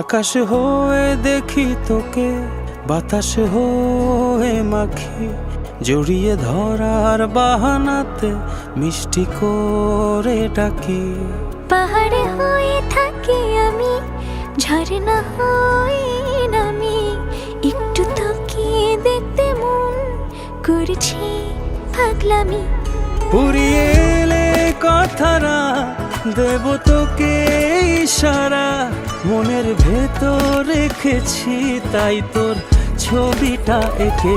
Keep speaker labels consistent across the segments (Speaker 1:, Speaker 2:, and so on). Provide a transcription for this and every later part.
Speaker 1: আকাশ হয়ে দেখি তোকে বাতাস হয়ে মাখি। জড়িয়ে ধরার বাহানাতে মিষ্টি করে ডাকি।
Speaker 2: পাহাড়ে হয়ে থাকি আমি ঝর্ণা হয়ে নামি। একটু তাকিয়ে দেখতে মন করছি পাগলামি।
Speaker 1: পুরিয়ে এলে কথারা দেব তোকে ইশারা। মনের ভেতর রেখেছি তাই তোর ছবিটা এঁকে।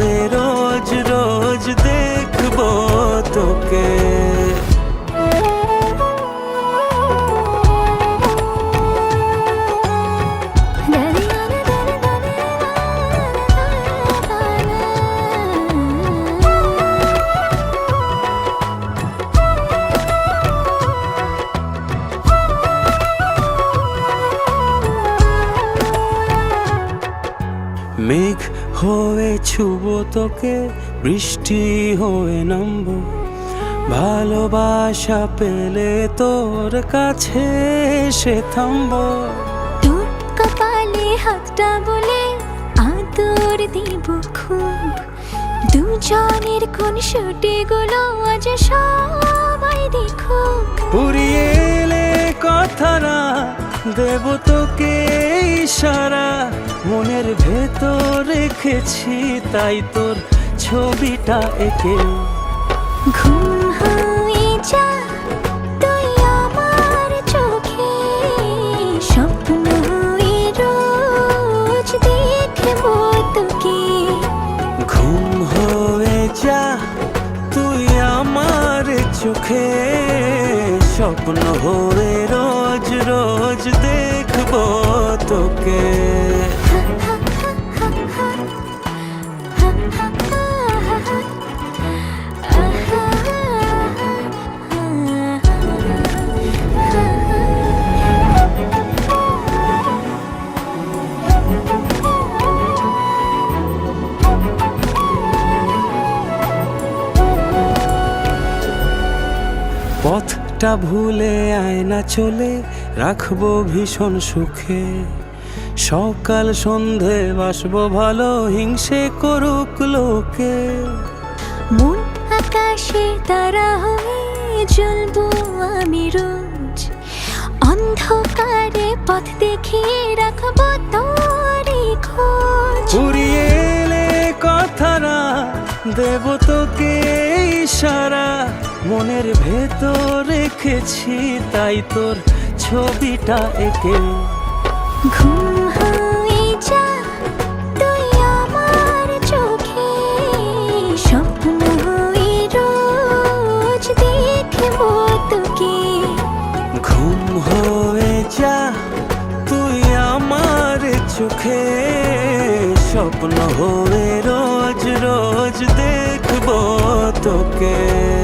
Speaker 1: ছুব তোকে বৃষ্টি হয়ে নামব। ভালোবাসা পেলে তোর কাছে সে থামবো।
Speaker 2: তোর কপালে হাতটা বলে আদর দিব খুব। দুজনের কোন শুটে গুলো আজ সবাই দেখুক।
Speaker 1: পুরিয়ে এলে কথারা দেব তোকে ইশারা। মনের ভেতর রেখেছি তাই তোর ছবিটা এঁকে।
Speaker 2: ঘুম হয়ে যা তুই আমার চোখে স্বপ্ন হয়ে রোজ দেখব তোকে।
Speaker 1: ঘুম হয়ে যা তুই আমার চোখে স্বপ্ন হয়ে রোজ রোজ দেখব তোকে। পথটা ভুলে আয়না চলে রাখব ভীষণ সুখে। সকাল সন্ধে বাসবো ভালো, হিংসে করুক লোকে।
Speaker 2: মন আকাশে তারা হয়ে জ্বলবো আমি রোজ। অন্ধকারে পথ দেখিয়ে রাখব তোরে
Speaker 1: দেব তোকে ইশারা মনের ভেতর রেখেছি তাই তোর ছবিটা এঁকে।
Speaker 2: ঘুম যা তুই আমার চোখে। স্বপ্ন হয়ে রোজ দেখব তোকে।
Speaker 1: ঘুম হয়ে যা তুই আমার চোখে। স্বপ্ন হয়ে রোজ রোজ দেখব তোকে।